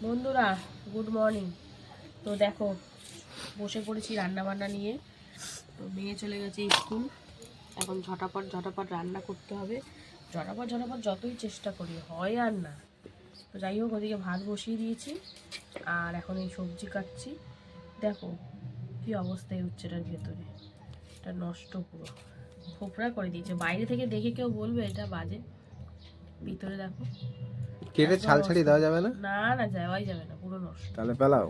বন্ধুরা good morning তো দেখো, বসে পড়েছি রান্না বান্না নিয়ে। তো মেয়ে চলে গেছে স্কুল। এখন ঝটাপট ঝটাপট রান্না করতে হবে। ঝটাপট ঝটাপট যতই চেষ্টা করি, হয় আর না। তো যাই হোক, ওদিকে ভাত বসিয়ে দিয়েছি, আর এখন এই সবজি কাটছি। দেখো, কি অবস্থায় হচ্ছে উচ্ছেটার ভেতরে। এটা নষ্ট পুরো। ফোপড়া করে দিয়েছে। বাইরে থেকে দেখে কেউ বলবে, এটা বাজে। ভিতরে দেখো। কেটে ছাল ছাড়ি দেওয়া যাবে না? না না যাওয়াই যাবে না পুরো নষ্ট। তাহলে পেলাও।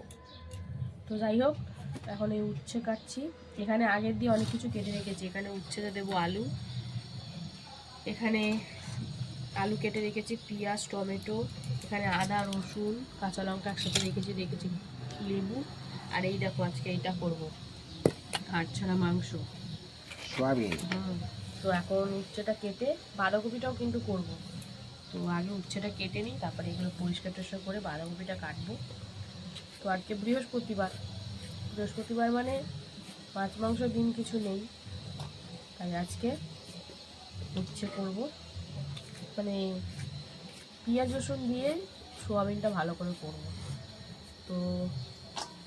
তো যাই হোক এখন এই উচ্ছে কাটছি। এখানে আগের দিয়ে অনেক কিছু কেটে রেখেছি। এখানে উচ্ছেতে দেবো আলু। এখানে আলু কেটে রেখেছি পেঁয়াজ টমেটো। এখানে আদা রসুন কাঁচা লঙ্কা একসাথে রেখেছি রেখেছি লেবু। আর এই দেখো আজকে এইটা করব। হাড় ছাড়া মাংস। হুম, তো এখন উচ্ছেটা কেটে বাঁধাকপিটাও কিন্তু করব। তো আগে উচ্ছেটা কেটে নিই, তারপরে এগুলো পরিষ্কার টরিষ্কার করে বাঁধাকপিটা কাটবো। তো আজকে বৃহস্পতিবার। বৃহস্পতিবার মানে মাছ, মাংস দিন কিছু নেই। তাই আজকে উচ্ছে করব। মানে পেঁয়াজ, রসুন দিয়ে সোয়াবিনটা ভালো করে করব। তো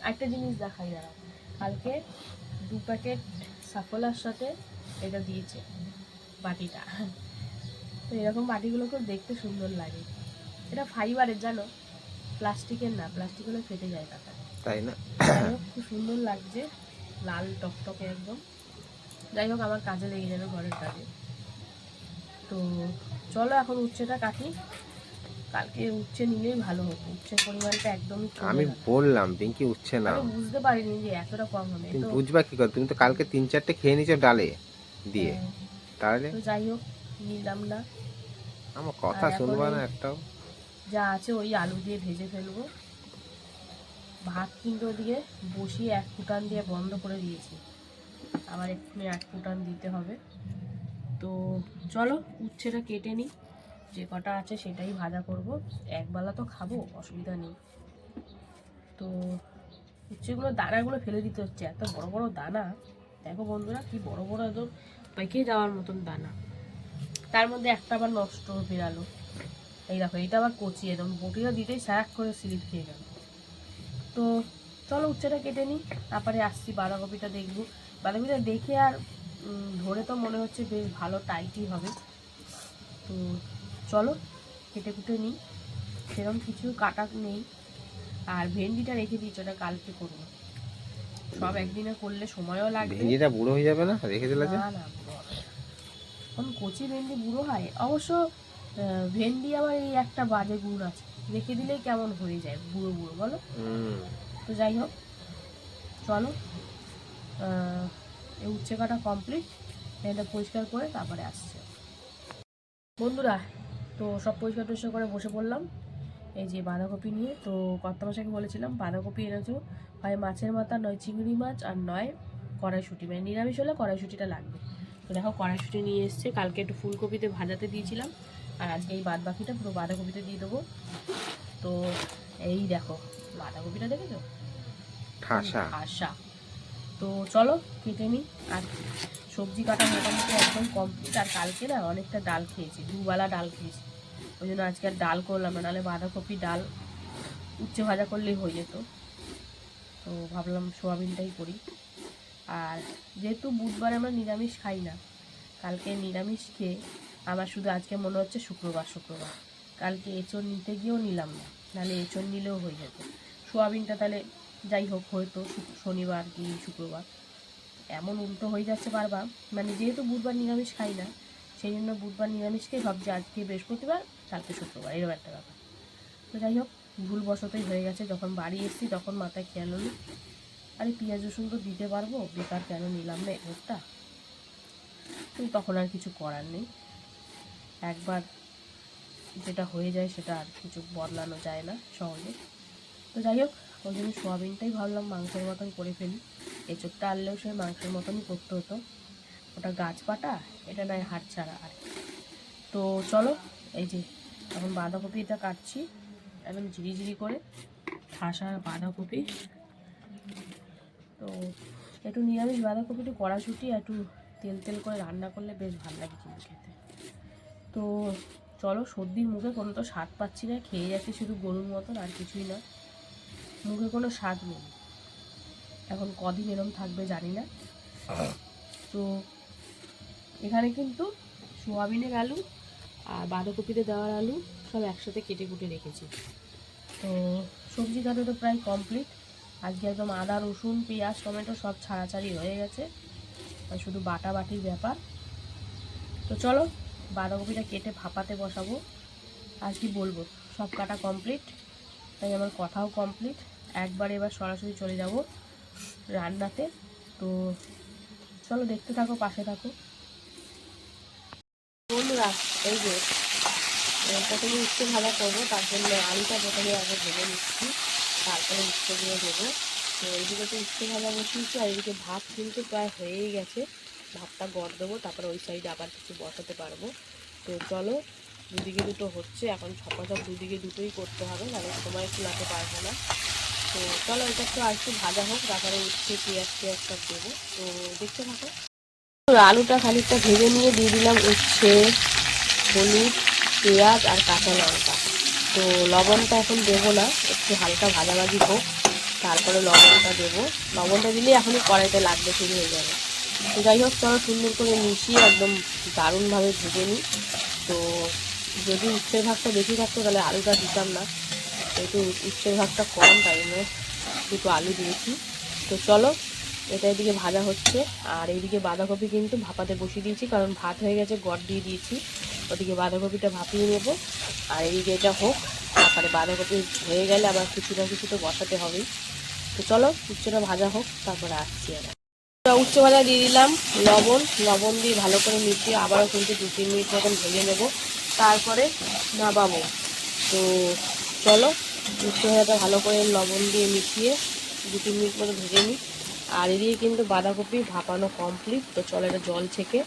একটা জিনিস দেখাই দাঁড়া কালকে দু প্যাকেট সাফলার সাথে এটা দিয়েছে বাটিটা। তো এরকম বাটিগুলোকেও দেখতে সুন্দর লাগে। এটা ফাইবারের জানো? প্লাস্টিকের না প্লাস্টিক হলে ফেটে যায় টাকা তাই না? খুব সুন্দর লাগছে। লাল টকটকে একদম। যাই হোক আমার কাজে লেগে যাবে ঘরের কাজে। তো চলো এখন উচ্ছেটা কাটি। কালকে উচ্ছে নিলেই ভালো হতো। উচ্ছের পরিমাণটা একদমই আমি বললাম পিঙ্কি উঠছে না আমি বুঝতে পারিনি যে এতটা কম হবে। তুমি বুঝবা কি করে? তুমি তো কালকে তিন চারটে খেয়ে নিছো ডালে দিয়ে। হ্যাঁ, তাহলে? তো যাই হোক নিলাম না। আমার কথা শুনবা না একটাও। যা আছে ওই আলু দিয়ে ভেজে ফেলব। ভাত কিন্তু ওদিকে বসিয়ে এক ফুটান দিয়ে বন্ধ করে দিয়েছি। আবার এক্ষুনি এক ফুটান দিতে হবে। তো চলো উচ্ছেটা কেটে নিই। যে কটা আছে সেটাই ভাজা করব। একবেলা তো খাব অসুবিধা নেই। তো উচ্ছেগুলো দানাগুলো ফেলে দিতে হচ্ছে। এত বড় বড় দানা। দেখো বন্ধুরা কি বড় বড় একদম পেকে যাওয়ার মতন দানা। তার মধ্যে একটা আবার নষ্ট বেরালো এই দেখো এটা আবার কচি একদম। বটিটা দিতেই স্যাক করে স্লিপ খেয়ে গেল। তো চলো উচ্ছেটা কেটে নিই তারপরে আসছি বাঁধাকপিটা দেখব। বাঁধাকপিটা দেখে আর ধরে তো মনে হচ্ছে বেশ ভালো টাইটই হবে। তো চলো কেটে কুটে নিই। সেরকম কিছু কাটা নেই। আর ভেন্ডিটা রেখে দিয়েছি ওটা কালকে করব। সব একদিনে করলে সময়ও লাগবে। ভেন্ডিটা বুড়ো হয়ে যাবে না? রেখে দিলে না না। এখন কচি ভেন্ডি বুড়ো হয় অবশ্য ভেন্ডি আবার এই একটা বাজে গুণ আছে রেখে দিলেই কেমন হয়ে যায় বুড়ো বুড়ো বলো? তো যাই হোক চলো এই উচ্ছে কাটা কমপ্লিট এটা পরিষ্কার করে তারপরে আসছে। বন্ধুরা তো সব পরিষ্কার টরিষ্কার করে বসে পড়লাম এই যে বাঁধাকপি নিয়ে তো কর্তামশাকে বলেছিলাম বাঁধাকপি এনেছো হয় মাছের মাথা নয় চিংড়ি মাছ আর নয় কড়াইশুঁটি মানে নিরামিষ হলে কড়াইশুঁটিটা লাগবে। তো দেখো কড়াইশুঁটি নিয়ে এসছে। কালকে একটু ফুলকপিতে ভাজাতে দিয়েছিলাম। আর আজকে এই বাদ বাকিটা পুরো বাঁধাকপিতে দিয়ে দেবো। তো এই দেখো বাঁধাকপিটা দেখেছ? ঠাসা। তো চলো কেটে নিই। আর সবজি কাটা মোটামুটি একদম কমপ্লিট আর কালকে না অনেকটা ডাল খেয়েছি দুবেলা ডাল খেয়েছি। ওই জন্য আজকে আর ডাল করলাম না নাহলে বাঁধাকপি ডাল উচ্ছে ভাজা করলেই হয়ে যেত। তো ভাবলাম সোয়াবিনটাই করি। আর যেহেতু বুধবার আমরা নিরামিষ খাই না, কালকে নিরামিষ খেয়ে আমার শুধু আজকে মনে হচ্ছে শুক্রবার শুক্রবার। কালকে এঁচড় নিতে গিয়েও নিলাম না, নাহলে এঁচড় নিলেও হয়ে যেত। সোয়াবিনটা তাহলে যাই হোক, হয়তো শনিবার কি শুক্রবার। এমন উল্টো হয়ে যাচ্ছে বারবার। মানে যেহেতু বুধবার নিরামিষ খাই না, সেই জন্য বুধবার নিরামিষ খেয়ে ভাবছি আজকে বৃহস্পতিবার, কালকে শুক্রবার, এরকম একটা ব্যাপার। তো যাই হোক, ভুলবশতই হয়ে গেছে, যখন বাড়ি এসেছি তখন মাথায় খেয়াল হলো। আরে পেঁয়াজ রসুন তো দিতে পারব? বেকার কেন নিলাম না এরটা তখন আর কিছু করার নেই। একবার যেটা হয়ে যায় সেটা আর কিছু বদলানো যায় না সহজে। তো যাই হোক, ওই জন্য সোয়াবিনটাই ভাবলাম মাংসের মতন করে ফেলি। এঁচোড়টা আনলেও সেই মাংসের মতনই করতে হতো। ওটা গাছ পাটা, এটা নয় হাট ছাড়া আর। তো চলো, এই যে এখন বাঁধাকপিটা কাটছি। একদম ঝিরিঝিরি করে, ঠাসা বাঁধাকপি। তো একটু নিরামিষ বাঁধাকপি, একটু কড়াশুটি একটু তেল তেল করে রান্না করলে বেশ ভালো লাগে কিন্তু খেতে। তো চলো সর্দির মুখে কোনো তো স্বাদ পাচ্ছি না, খেয়ে যাচ্ছি শুধু গরুর মতন আর কিছুই না। মুখে কোনো স্বাদ নেই। এখন কদিন এরম থাকবে জানি না। তো এখানে কিন্তু সোয়াবিনের আলু আর বাঁধাকপিতে দেওয়ার আলু সব একসাথে কেটে কুটে রেখেছি। তো সবজি কাটা তো প্রায় কমপ্লিট আজকে একদম আদা, রসুন, পেঁয়াজ, টমেটো সব ছাড়াছাড়ি হয়ে গেছে। আর শুধু বাটা বাটির ব্যাপার। তো চলো, বাঁধাকপিটা কেটে ভাপাতে বসাবো। আর কি বলব, সব কাটা কমপ্লিট তাই আমার কথাও কমপ্লিট একবার এবার সরাসরি চলে যাব রান্নাতে। তো চলো, দেখতে থাকো, পাশে থাকো। বন্ধুরা, এই যে প্রথমে উচ্ছে ভাজা করব তার জন্য আলুটা প্রথমে আগে ভেজে নিচ্ছি। তারপরে উচ্ছেগুলো দেবো। তো এইদিকে তো উচ্ছে ভাজা বসিয়েছি, আর এদিকে ভাত কিন্তু প্রায় হয়েই গেছে। ভাতটা গড় দেবো, তারপরে ওই সাইডে আবার কিছু বসাতে পারব। তো চলো, দুদিকে দুটো হচ্ছে, এখন ছপাছপ দুদিকে দুটোই করতে হবে, নাহলে সময় কুলাতে পারব না। তো চলো, এটা একটু আর একটু ভাজা হোক, তারপরে উচ্ছে, পেঁয়াজ পেঁয়াজ সব দেবো। তো দেখতে থাকো। আলুটা খানিকটা ভেজে নিয়ে দিয়ে দিলাম উচ্ছে, হলুদ, পেঁয়াজ আর কাঁচা লঙ্কা। তো লবণটা এখন দেবো না, একটু হালকা ভাজাভাজি হোক, তারপরে লবণটা দেবো। লবণটা দিলেই এখনই কড়াইতে লাগতে শুরু হয়ে যাবে। তো যাই হোক, চলো সুন্দর করে মিশিয়ে একদম দারুণভাবে ভেজে নিই। তো যদি উচ্ছের ভাগটা বেশি থাকতো তাহলে আলুটা দিতাম না। একটু উচ্ছের ভাগটা কম, তাই জন্য দুটো আলু দিয়েছি। তো চলো, এটা এদিকে ভাজা হচ্ছে। আর এইদিকে বাঁধাকপি কিন্তু ভাপাতে বসিয়ে দিয়েছি, কারণ ভাত হয়ে গেছে, গড় দিয়ে দিয়েছি। ওদিকে বাঁধাকপিটা ভাপিয়ে নেব। আর এইদিকে এটা হোক, তারপরে বাঁধাকপি হয়ে গেলে আবার কিছু না কিছু তো বসাতে হবেই তো চলো, উচ্চটা ভাজা হোক, তারপরে আসছি আবার উচ্চ ভাজা দিয়ে দিলাম লবণ। লবণ দিয়ে ভালো করে মিশিয়ে আবারও কিন্তু দু তিন মিনিট মতন ভেজে নেব। তারপরে নামাবো। তো চলো, উচ্চ ভাজাটা ভালো করে লবণ দিয়ে মিশিয়ে দু তিন মিনিট মতো ভেজে নিই। আর এদিকে কিন্তু বাঁধাকপি ভাপানো কমপ্লিট তো চলো, এটা জল ছেঁকে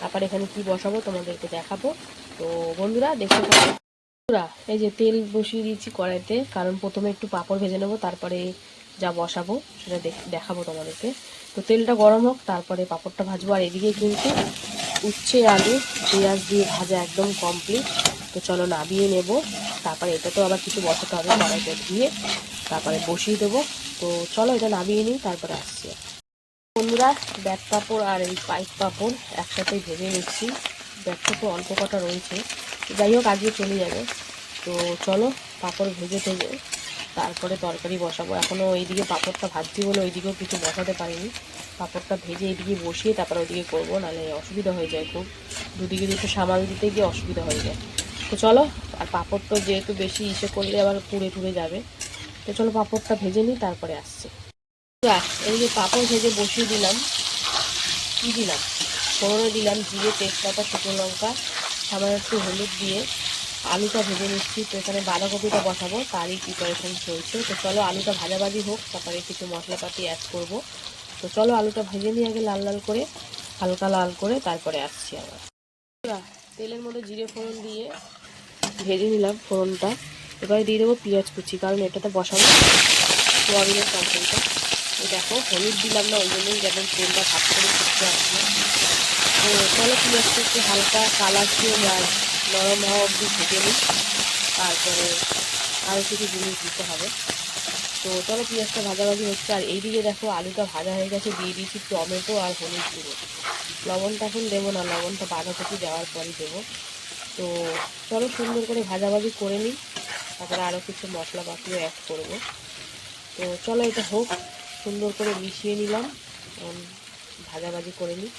তারপর এখানে কি বসাবো তোমাদেরকে দেখাবো। তো বন্ধুরা, দেখতে বন্ধুরা, এই যে তেল বসিয়ে দিয়েছি কড়াইতে, কারণ প্রথমে একটু পাঁপড় ভেজে নেব, তারপরে যা বসাবো সেটা দেখ- দেখাবো তোমাদেরকে। তো তেলটা গরম হোক, তারপরে পাঁপড়টা ভাজবো। আর এদিকে কিন্তু উচ্ছে আলু, পেঁয়াজ দিয়ে ভাজা একদম কমপ্লিট তো চলো নামিয়ে নেব। তারপরে এটা তো আবার কিছু বসাতে হবে কড়াইতে দিয়ে। তারপরে বসিয়ে দেবো। তো চলো এটা নামিয়ে নিই, তারপরে আসছি। বন্ধুরা ব্যাট পাঁপড় আর এই পাইপ পাঁপড় একসাথেই ভেজে নিচ্ছি। ব্যাট পাঁপড় অল্প কটা রয়েছে। যাই হোক, আজকে চলে যাবে। তো চলো, পাঁপড় ভেজে ভেজে তারপরে তরকারি বসাবো। এখনও এইদিকে পাঁপড়টা ভাজছি বলে ওইদিকেও কিছু বসাতে পারিনি। পাঁপড়টা ভেজে এইদিকে বসিয়ে তারপরে ওইদিকে করব, নাহলে অসুবিধা হয়ে যায় খুব। দুদিকে দুটো সামাল দিতে গিয়ে অসুবিধা হয়ে যায়। তো চলো, আর পাঁপড় তো যেহেতু বেশি ইসে করলে আবার পুড়ে টুড়ে যাবে। তো চলো, পাঁপড়টা ভেজে নিই, তারপরে আসছি। যাক, এইদিকে পাঁপড় ভেজে বসিয়ে দিলাম। কী দিলাম? ফোড়নে দিলাম জিরে তেজপাতা শুকনো লঙ্কা সামান্য একটু হলুদ দিয়ে আলুটা ভেজে নিচ্ছি। তো এখানে বাঁধাকপিটা বসাবো তারই প্রিপারেশন চলছে। তো চলো আলুটা ভাজাভাজি হোক তারপরে কিছু মশলাপাতি অ্যাড করব। তো চলো আলুটা ভেজে নিয়ে আগে লাল লাল করে হালকা লাল করে তারপরে আসছি আবার। তেলের মধ্যে জিরে ফোড়ন দিয়ে ভেজে নিলাম ফোড়নটা। এবারে দিয়ে দেবো পেঁয়াজ কুচি কারণ এটাতে বসাবো। সোয়াবিনের তরকারিটা। দেখো, হলুদ দিলাম না, ওই জন্যই যেমন তেলটা ভাত করে ফুটতে আসবে তো চলো পেঁয়াজটা একটু হালকা কালার দিয়ে নরম হওয়া অবধি ভেজে নিই। তারপরে আরও কিছু জিনিস দিতে হবে। তো চলো পেঁয়াজটা ভাজাভাজি হচ্ছে। আর এইদিকে দেখো আলুটা ভাজা হয়ে গেছে, দিয়ে দিয়েছি টমেটো আর হলুদ গুঁড়ো। লবণটা এখন দেবো না, লবণটা বাঁধাকপি দেওয়ার পরই দেবো। তো চলো সুন্দর করে ভাজাভাজি করে নিই। তারপরে আরও কিছু মশলা মশলাপাতিও অ্যাড করব। তো চলো এটা হোক। সুন্দর করে মিশিয়ে নিলাম। ভাজাভাজি করে নিই।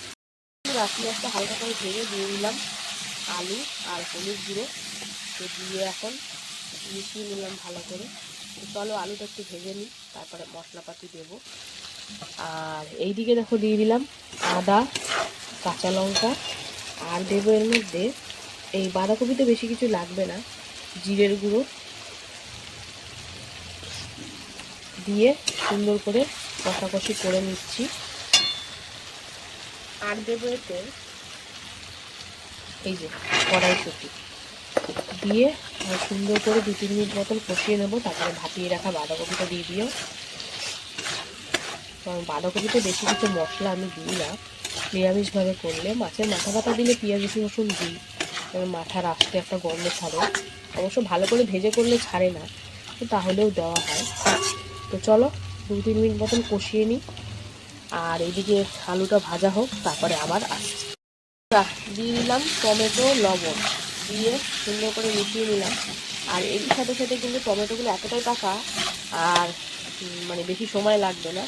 রাখি একটা হালকা করে ভেঙে দিয়ে দিলাম আলু আর হলুদ গুঁড়ো। তো দিয়ে এখন মিশিয়ে নিলাম ভালো করে। চলো আলুটা একটু ভেজে নিই, তারপরে মশলাপাতি দেবো। আর এই দিকে দেখো দিয়ে দিলাম আদা, কাঁচা লঙ্কা আর দেবো এর মধ্যে এই বাঁধাকপিতে বেশি কিছু লাগবে না, জিরের গুঁড়ো দিয়ে সুন্দর করে কষাকষি করে নিচ্ছি। আর দেবো এতে এই যে কড়াইশুটি। দিয়ে সুন্দর করে দু তিন মিনিট মতন কষিয়ে নেব, তারপরে ভাপিয়ে রাখা বাঁধাকপিটা দিয়ে দিও। কারণ বাঁধাকপিতে বেশি কিছু মশলা আমি দিই না, নিরামিষভাবে করলে। মাছের মাথা পাতা দিলে পেঁয়াজ, রসুন রসুন দিই মাথার আসতে একটা গন্ধ ছাড়ে। অবশ্য ভালো করে ভেজে করলে ছাড়ে না, তো তাহলেও দেওয়া হয়। তো চলো দু তিন মিনিট মতন কষিয়ে নিই। আর এদিকে আলুটা ভাজা হোক, তারপরে আবার আসছি। দিয়ে দিলাম টমেটো, লবণ দিয়ে সুন্দর করে মিশিয়ে নিলাম। আর এর সাথে সাথে কিন্তু টমেটোগুলো এতটাই পাকা আর মানে বেশি সময় লাগবে না।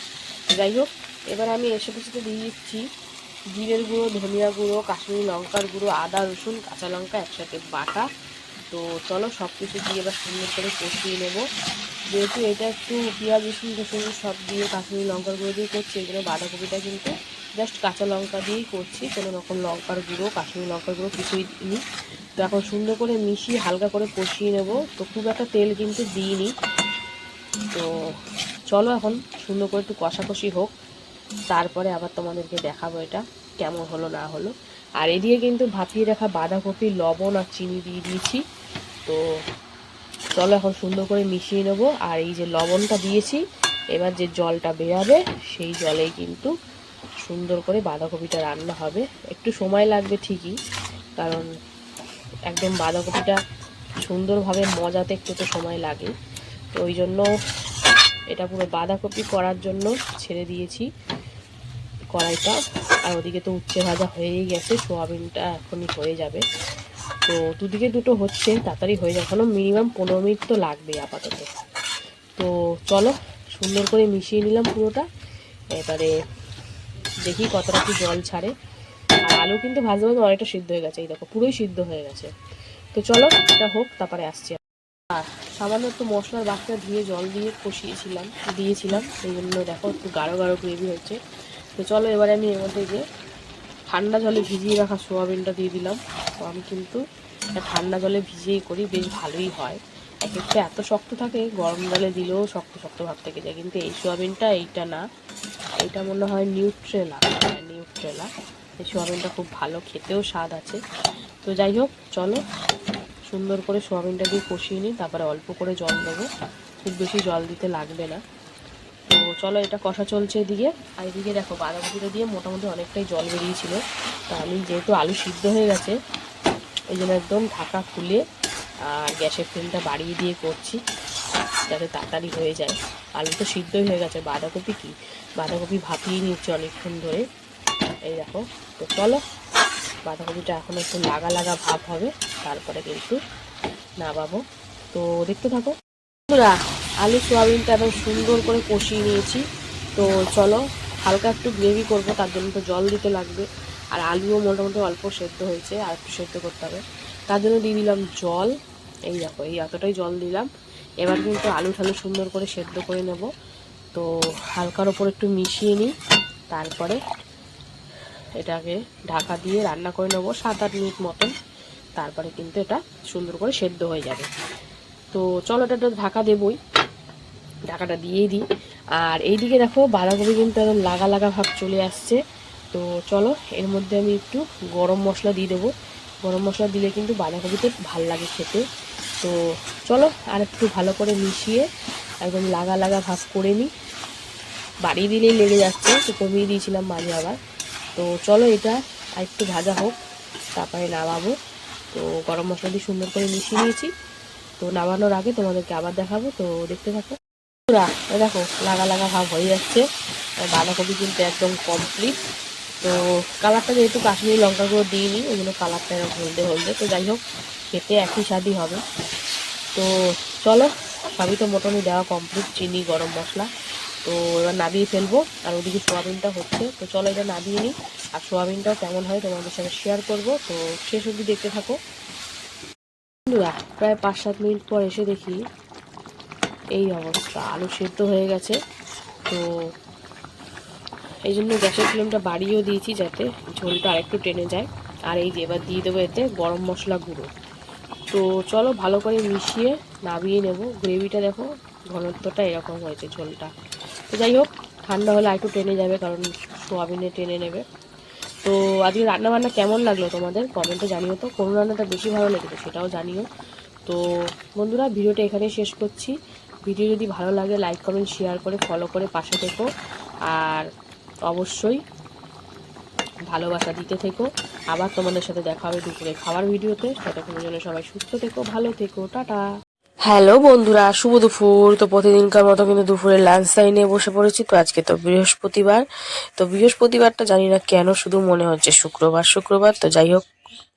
যাই হোক, এবার আমি এর সাথে সাথে দিয়ে দিচ্ছি জিরের গুঁড়ো, ধনিয়া গুঁড়ো, কাশ্মীরি লঙ্কার গুঁড়ো, আদা, রসুন, কাঁচা লঙ্কা, একসাথে বাটা। তো চলো সব কিছু দিয়ে এবার সুন্দর করে কষিয়ে নেব। যেহেতু এটা একটু পেঁয়াজ, রসুন রসুন সব দিয়ে কাশ্মীরি লঙ্কার গুঁড়ো দিয়ে করছি এগুলো বাঁধাকপিটা কিন্তু জাস্ট কাঁচা লঙ্কা দিয়েই করছি, কোনো রকম লঙ্কার গুঁড়ো, কাশ্মীরি লঙ্কার গুঁড়ো কিছুই দিইনি। তো এখন সুন্দর করে মিশিয়ে হালকা করে কষিয়ে নেব, তো খুব একটা তেল কিন্তু দিইনি। তো চলো এখন সুন্দর করে একটু কষাকষি হোক, তারপরে আবার তোমাদেরকে দেখাবো এটা কেমন হলো, না হলো। আর এদিকে কিন্তু ভাপিয়ে রাখা বাঁধাকপি, লবণ আর চিনি দিয়ে দিয়েছি, তো চলো এখন সুন্দর করে মিশিয়ে নেব। আর এই যে লবণটা দিয়েছি, এবার যে জলটা বেরাবে, সেই জলেই কিন্তু সুন্দর করে বাঁধাকপিটা রান্না হবে। একটু সময় লাগবে ঠিকই, কারণ একদম বাঁধাকপিটা সুন্দরভাবে মজাতে একটু তো সময় লাগে। তো ওই জন্য এটা পুরো বাঁধাকপি করার জন্য ছেড়ে দিয়েছি কড়াইটা। আর ওদিকে তো উচ্ছে ভাজা হয়েই গেছে, সোয়াবিনটা এখনই হয়ে যাবে। তো দুদিকে দুটো হচ্ছে, তাড়াতাড়ি হয়ে যাবে এখনও মিনিমাম পনেরো মিনিট তো লাগবেই আপাতত। তো চলো, সুন্দর করে মিশিয়ে নিলাম পুরোটা। এবারে দেখি কতটা কি জল ছাড়ে। আর আলু কিন্তু ভাজতে ভাজতে অনেকটা সিদ্ধ হয়ে গেছে, এই দেখো, পুরোই সিদ্ধ হয়ে গেছে। তো চলো, এটা হোক, তারপরে আসছি আর সামান্য একটু মশলার বাচ্চা ধুয়ে জল দিয়ে কষিয়েছিলাম, দিয়েছিলাম। সেই জন্য দেখো একটু গাঢ় গাঢ় গ্রেভি হচ্ছে। তো চলো, এবারে আমি এর মধ্যে যে ঠান্ডা জলে ভিজিয়ে রাখা সোয়াবিনটা দিয়ে দিলাম। তো আমি কিন্তু এটা ঠান্ডা জলে ভিজিয়েই করি, বেশ ভালোই হয়। এক একটা এত শক্ত থাকে, গরম জলে দিলেও শক্ত শক্ত ভাব থেকে যায়। কিন্তু এই সোয়াবিনটা এইটা না। এইটা মনে হয় নিউট্রেলা নিউট্রেলা। এই সোয়াবিনটা খুব ভালো, খেতেও স্বাদ আছে। তো যাই হোক, চলো সুন্দর করে সোয়াবিনটা দিয়ে কষিয়ে নিই, তারপরে অল্প করে জল দেবো। খুব বেশি জল দিতে লাগবে না। চলো, এটা কষা চলছে এদিকে। আর এদিকে দেখো, বাঁধাকপিটা দিয়ে মোটামুটি অনেকটাই জল বেরিয়েছিল। তা আমি যেহেতু আলু সিদ্ধ হয়ে গেছে ওই জন্য একদম ঢাকা খুলে আর গ্যাসের ফ্লেমটা বাড়িয়ে দিয়ে করছি, যাতে তাড়াতাড়ি হয়ে যায়। আলু তো সিদ্ধই হয়ে গেছে, বাঁধাকপি কি? বাঁধাকপি ভাপিয়ে নিচ্ছে অনেকক্ষণ ধরে। এই দেখো, তো চলো, বাঁধাকপিটা এখন একটু লাগা লাগা ভাব হবে, তারপরে কিন্তু নামাবো। তো দেখতে থাকো। বন্ধুরা আলু সোয়াবিনটা একদম সুন্দর করে কষিয়ে নিয়েছি। তো চলো, হালকা একটু গ্রেভি করব, তার জন্য তো জল দিতে লাগবে। আর আলুও মোটামুটি অল্প সেদ্ধ হয়েছে, আর একটু সেদ্ধ করতে হবে। তার জন্য দিয়ে দিলাম জল। এই দেখো, এই এতটাই জল দিলাম। এবার কিন্তু আলু ঠালু সুন্দর করে সেদ্ধ করে নেব। তো হালকার ওপর একটু মিশিয়ে নিই। তারপরে এটাকে ঢাকা দিয়ে রান্না করে নেব, সাত আট মিনিট মতন। তারপরে কিন্তু এটা সুন্দর করে সেদ্ধ হয়ে যাবে। তো চলো, এটা ঢাকা দেবই। ঢাকাটা দিয়েই দিই। আর এইদিকে দেখো বাঁধাকপি কিন্তু একদম লাগা লাগা ভাব চলে আসছে। তো চলো, এর মধ্যে আমি একটু গরম মশলা দিয়ে দেবো। গরম মশলা দিলে কিন্তু বাঁধাকপিতে ভালো লাগে খেতে। তো চলো, আর একটু ভালো করে মিশিয়ে একদম লাগা লাগা ভাব করে নিই। বাড়িয়ে দিলেই লেগে যাচ্ছে, তো কমিয়ে দিয়েছিলাম মাঝে আবার। তো চলো, এটা আর একটু ভাজা হোক, তারপরে নামাবো। তো গরম মশলা দিয়ে সুন্দর করে মিশিয়ে নিয়েছি। তো নামানোর আগে তোমাদেরকে আবার দেখাবো। তো দেখতে থাকো। এই দেখো, লাগা লাগা ভাব হয়ে যাচ্ছে। বাঁধাকপি কিন্তু একদম কমপ্লিট তো কালারটা যেহেতু কাশ্মীরি লঙ্কা গুঁড়ো দিইনি ওই জন্য কালারটা এরকম হলদে হলদে। তো যাই হোক, খেতে একই স্বাদই হবে। তো চলো, সবই তো মোটামুটি দেওয়া কমপ্লিট চিনি, গরম মশলা। তো এবার নাবিয়ে ফেলব, আর ওদিকে সোয়াবিনটা হচ্ছে। তো চলো এটা নাবিয়ে নিই। আর সোয়াবিনটাও কেমন হয় তোমাদের সাথে শেয়ার করব। তো শেষ অবধি দেখতে থাকো। বন্ধুরা, প্রায় পাঁচ সাত মিনিট পর এসে দেখি এই অবস্থা, আলু সেদ্ধ হয়ে গেছে। তো এই জন্য গ্যাসের ফ্লেমটা বাড়িয়েও দিয়েছি যাতে ঝোলটা আরেকটু টেনে যায়। আর এই যে এবার দিয়ে দেবো এতে গরম মশলা গুঁড়ো। তো চলো ভালো করে মিশিয়ে নামিয়ে নেব। গ্রেভিটা দেখো ঘনত্বটা এরকম হয়েছে ঝোলটা। তো যাই হোক, ঠান্ডা হলে আরেকটু টেনে যাবে কারণ সোয়াবিনে টেনে নেবে। তো আজকে রান্না বান্না কেমন লাগল তোমাদের কমেন্টে জানিও তো। কোন রান্নাটা বেশি ভালো লেগেছে সেটাও জানিও। তো বন্ধুরা, ভিডিওটা এখানে শেষ করছি। ভিডিও যদি ভালো লাগে লাইক কমেন্ট শেয়ার করে ফলো করে পাশে থেকো। আর অবশ্যই ভালোবাসা দিতে থেকো। আবার তোমাদের সাথে দেখা হবে দুপুরে খাবার ভিডিওতে। ততক্ষণের জন্য সবাই সুস্থ থেকো, ভালো থেকো, টাটা। হ্যালো বন্ধুরা, শুভ দুপুর। তো প্রতিদিনকার মতো কিন্তু দুপুরে লাঞ্চ টাইমে বসে পড়েছি। তো আজকে তো বৃহস্পতিবার। তো বৃহস্পতিবারটা জানি না কেন শুধু মনে হচ্ছে শুক্রবার। শুক্রবার তো যাই হোক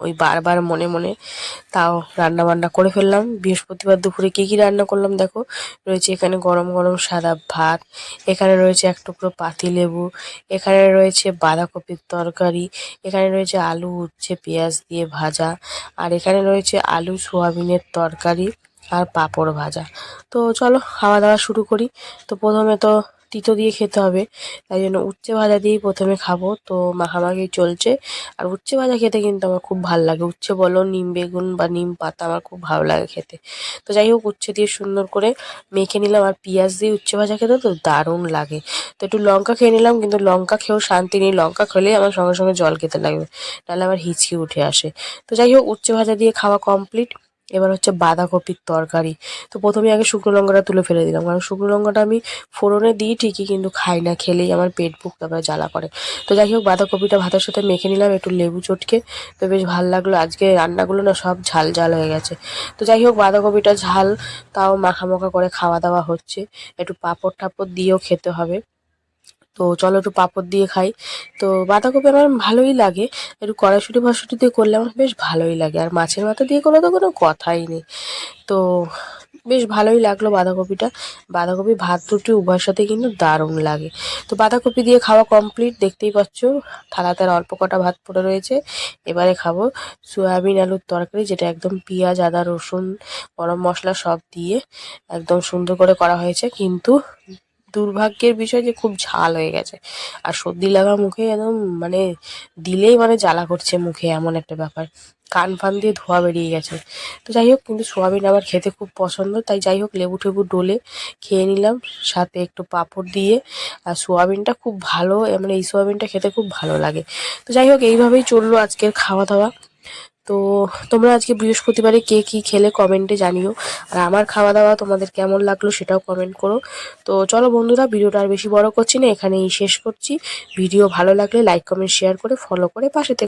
ওই বারবার মনে মনে তাও রান্না বান্না করে ফেললাম। বৃহস্পতিবার দুপুরে কি কি রান্না করলাম দেখো? রয়েছে এখানে গরম গরম সাদা ভাত, এখানে রয়েছে এক টুকরো পাতি লেবু, এখানে রয়েছে বাঁধাকপির তরকারি, এখানে রয়েছে আলু, উচ্ছে, পেঁয়াজ দিয়ে ভাজা, আর এখানে রয়েছে আলু, সোয়াবিনের তরকারি আর পাঁপড় ভাজা। তো চলো খাওয়া দাওয়া শুরু করি। তো প্রথমে তো তিতো দিয়ে খেতে হবে। তাই জন্য উচ্ছে ভাজা দিয়েই প্রথমে খাব। তো মাখামাখি চলছে। আর উচ্ছে ভাজা খেতে কিন্তু আমার খুব ভালো লাগে। উচ্ছে বলো, নিম বেগুন বা নিম পাতা আমার খুব ভালো লাগে খেতে। তো যাই হোক, উচ্ছে দিয়ে সুন্দর করে মেখে নিলাম। আর পেঁয়াজ দিয়ে উচ্ছে ভাজা খেতে তো দারুণ লাগে। তো একটু লঙ্কা খেয়ে নিলাম, কিন্তু লঙ্কা খেয়েও শান্তি নেই। লঙ্কা খেলে আমার সঙ্গে সঙ্গে জল খেতে লাগবে। নাহলে আমার হিচকি উঠে আসে। তো যাই হোক, উচ্ছে ভাজা দিয়ে খাওয়া কমপ্লিট এবার হচ্ছে বাঁধাকপির তরকারি। তো প্রথমে আগে শুকনো লঙ্কাটা তুলে ফেলে দিলাম, কারণ শুকনো লঙ্কাটা আমি ফোড়নে দিই ঠিকই, কিন্তু খাই না, খেলেই আমার পেট বুক তারপরে জ্বালা করে। তো যাই হোক, বাঁধাকপিটা ভাতের সাথে মেখে নিলাম, একটু লেবু চটকে। তো বেশ ভালো লাগল, আজকে রান্নাগুলো না সব ঝাল ঝাল হয়ে গেছে। তো যাই হোক, বাঁধাকপিটা ঝাল, তাও মাখা মাখা করে খাওয়া দাওয়া হচ্ছে। একটু পাঁপড় টাপড় দিয়েও খেতে হবে। তো চলো একটু পাঁপড় দিয়ে খাই। তো বাঁধাকপি আমার ভালোই লাগে। একটু কড়াইশুটি ফসুটি দিয়ে করলে আমার বেশ ভালোই লাগে। আর মাছের মাথা দিয়ে করলে তো কোনো কথাই নেই। তো বেশ ভালোই লাগল বাঁধাকপিটা। বাঁধাকপি ভাত রুটি উভয়ের সাথে কিন্তু দারুণ লাগে। তো বাঁধাকপি দিয়ে খাওয়া কমপ্লিট। দেখতেই পাচ্ছ, থালাতে অল্প কটা ভাত পড়ে রয়েছে। এবারে খাব সয়াবিন আলুর তরকারি, যেটা একদম পেঁয়াজ, আদা, রসুন, গরম মশলা সব দিয়ে একদম সুন্দর করে করা হয়েছে। কিন্তু দুর্ভাগ্যের বিষয় যে খুব ঝাল হয়ে গেছে। আর সর্দি লাগা মুখে একদম মানে দিলেই মানে জ্বালা করছে মুখে এমন একটা ব্যাপার। কান ফান দিয়ে ধোয়া বেরিয়ে গেছে। তো যাই হোক, কিন্তু সোয়াবিন আমার খেতে খুব পছন্দ। তাই যাই হোক, লেবু টেবু ডোলে খেয়ে নিলাম। সাথে একটু পাঁপড় দিয়ে। আর সোয়াবিনটা খুব ভালো মানে এই সোয়াবিনটা খেতে খুব ভালো লাগে। তো যাই হোক, এইভাবেই চলল আজকের খাওয়া দাওয়া। তো তোমরা আজকে বৃহস্পতিবারে কে কি খেলে কমেন্টে জানিও। আর আমার খাওয়া দাওয়া তোমাদের কেমন লাগল সেটাও কমেন্ট করো। তো চলো বন্ধুরা, ভিডিওটা আর বেশি বড় করছি না, এখানেই শেষ করছি। ভিডিও ভালো লাগলে লাইক কমেন্ট শেয়ার করে ফলো করে পাশে থেকে।